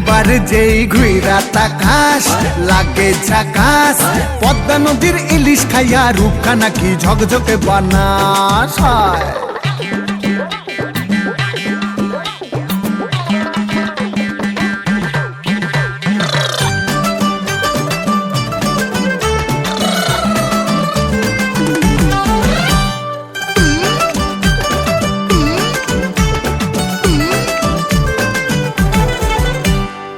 একবার যেই ঘুইরা তাকাস লাগে ঝাকাস পদ্মা নদীর ইলিশ খাইয়া রূপখানা কি ঝকঝকে বানাস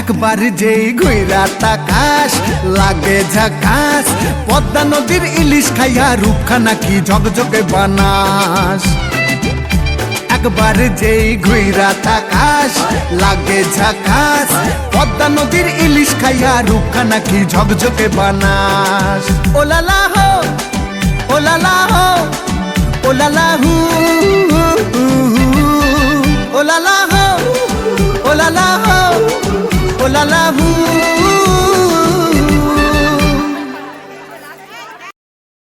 একবার যেই ঘুইরা তাকাস, লাগে ঝাকাস, পদ্মা নদীর ইলিশ খাইয়া রূপখানা কি ঝকঝকে বানাস? একবার যেই ঘুইরা তাকাস, লাগে ঝাকাস, পদ্মা নদীর ইলিশ খাইয়া রূপখানা কি ঝকঝকে বানাস? ওলালা হো ওলালা হো ওলালা হু। la la, ooh.